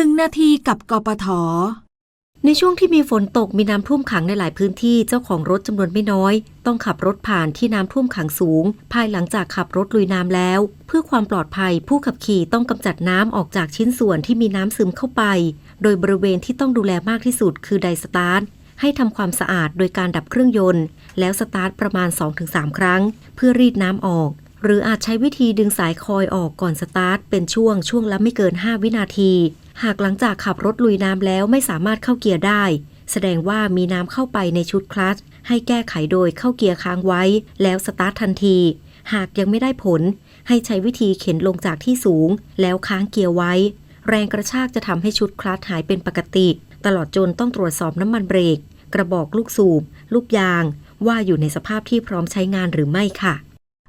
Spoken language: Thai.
หนึ่งนาทีกับกปท ในช่วงที่มีฝนตกมีน้ำท่วมขังในหลายพื้นที่เจ้าของรถจำนวนไม่น้อย ต้องขับรถผ่านที่น้ำท่วมขังสูง ภายหลังจากขับรถลุยน้ำแล้ว เพื่อความปลอดภัยผู้ขับขี่ต้องกำจัดน้ำออกจากชิ้นส่วนที่มีน้ำซึมเข้าไป โดยบริเวณที่ต้องดูแลมากที่สุดคือไดสตาร์ทให้ทำความสะอาดโดยการดับเครื่องยนต์ แล้วสตาร์ทประมาณ 2-3 ครั้ง เพื่อรีดน้ำออก หรืออาจใช้วิธีดึงสายคอยออกก่อนสตาร์ทเป็นช่วงช่วงละไม่เกิน 5 วินาที หากหลังจากขับรถลุยน้ำแล้วไม่สามารถเข้าเกียร์ได้ แสดงว่ามีน้ำเข้าไปในชุดคลัตช์ให้แก้ไขโดยเข้าเกียร์ค้างไว้ แล้วสตาร์ททันที หากยังไม่ได้ผล ให้ใช้วิธีเข็นลงจากที่สูง แล้วค้างเกียร์ไว้ แรงกระชากจะทำให้ชุดคลัตช์หายเป็นปกติ ตลอดจนต้องตรวจสอบน้ำมันเบรก กระบอกลูกสูบ ลูกยาง ว่าอยู่ในสภาพที่พร้อมใช้งานหรือไม่ค่ะ